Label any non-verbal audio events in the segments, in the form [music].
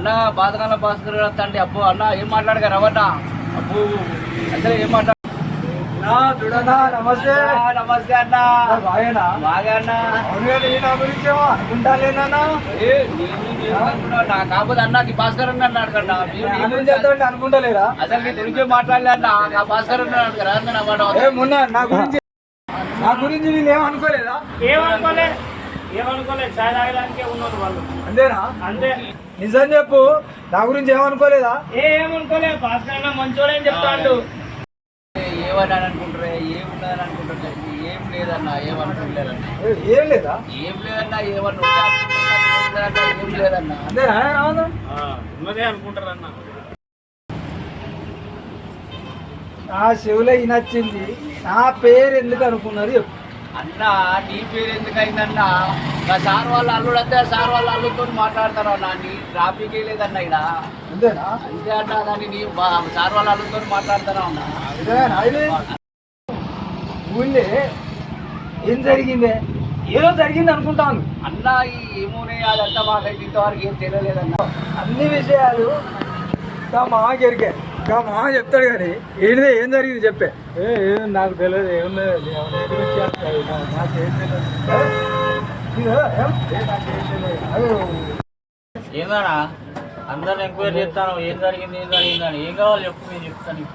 అన్న బాధకాల భాస్కర్ అంటే అబ్బో అన్న ఏం మాట్లాడగారు అవన్న అబ్బో అసలు ఏం మాట్లాడ నమస్తే. నమస్తే అన్న. బాగా అన్న. నీ కాకపోతే అన్నకి భాస్కర్ అన్న అనుకుంటలేరా అసలు నీ గురించే మాట్లాడలే అన్న. నా భాస్కర్ అన్న అన్న నా మాట ఏ మొన్న నా గురించి నా గురించి నేను ఏం అనుకోలేదా? ఏమనుకోలే? ఏమనుకోలే? చాయ్ తాగడానికే ఉన్నారు వాళ్ళు. అంతేనా? అంతే. నిజం చెప్పు. నా గురించి ఏమనుకోలేదా? ఏ ఏమనుకోలే. భాస్కర్ అన్న మంచోడని చెప్తాడు. ఏమని అనుకుంటారే ఏమున్నదని అనుకుంటారు ఏం లేదన్న ఏ, లేదా? ఏం లేదన్నా ఏమన్నా ఏం లేదన్నా, ఉన్నదే అనుకుంటారన్న. నా చెవులో నచ్చింది నా పేరు ఎందుకు అనుకున్నారు అన్న నీ పేరు ఎందుకు అయిందన్నా? సార్ వాళ్ళ అల్లుడు అంతే సార్ వాళ్ళ అల్లుడితో మాట్లాడతారు అన్న నీ ట్రాఫిక్ లేదన్న ఇక్కడ. అంతేనా? అంతే అన్న కానీ నీ సార్ వాళ్ళ అల్లుడితో మాట్లాడతారా అన్న? ఊళ్ళే ఏం జరిగిందే? ఏదో జరిగింది అనుకుంటాను. అన్న ఈ ఏమోనే అదంతా మాకైతే ఇంతవరకు ఏం తెలియలేదన్న. అన్ని విషయాలు ఇంకా మా ఎరికే ఇంకా మా చెప్తాడు కానీ ఏంటిదే ఏం జరిగింది చెప్పే. ఏ ఏం నాకు తెలియదు ఏమున్నది నాకు ఏం తెలియదు. ఏందన్నా? అందరిని ఎంక్వైరీ చేస్తాను? ఏం జరిగింది? ఏం జరిగింది అని? ఏం కావాలి చెప్పు నేను చెప్తాను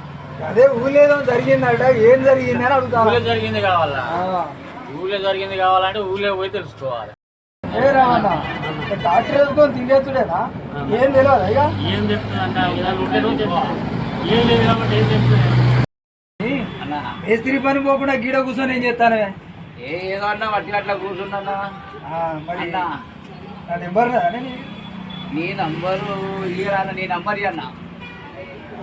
అదే ఊళ్ళో ఏదో జరిగిందట. ఏం జరిగింది అని అడుగుతాను ఊళ్ళో జరిగింది కావాలా? ఊళ్ళో జరిగింది కావాలంటే ఊళ్ళో పోయి తెలుసుకోవాలి. డాక్టర్ వేసుకొని తిరిగేస్తుడేనా ఏం తెలియదు ఇక? ఏం ఏం లేదు కాబట్టి ఏం మేస్త్రి పని పోకుండా గీడ కూర్చొని ఏం చేస్తానే ఏదో అన్న వట్టి అట్లా కూర్చున్నా ఆ, మరి అన్న. నా నెంబర్ నీ. నంబరు ఇయ్యరాన్న నీ నంబర్ అన్న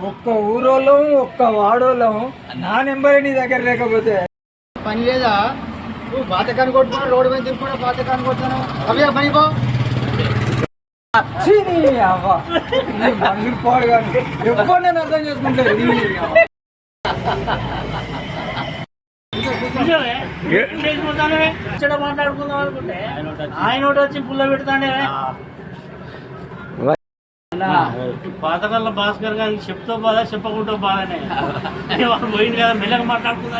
ఒక్క ఊరోళ్ళం ఒక్క వాడోళ్ళం నా నెంబర్ నీ దగ్గర లేకపోతే. పని లేదా? నువ్వు బాతకాన్ని కొట్టుకున్నా రోడ్డు మీద తిప్పుకున్నా బాతకాన్ని కొట్టుకున్నా అవి పని పో. పోడు కానీ ఎప్పుడు నేను అర్థం చేసుకుంటాను [laughs] మాట్లాడుకుందాం అనుకుంటే ఆయన ఒకటి వచ్చి పుల్ల పెడతాడే. పాతకాల భాస్కర్ గారు చెప్తూ బాధ చెప్పకుండా బాధనే. వాళ్ళు పోయింది కదా మెల్లగా మాట్లాడుకుందా.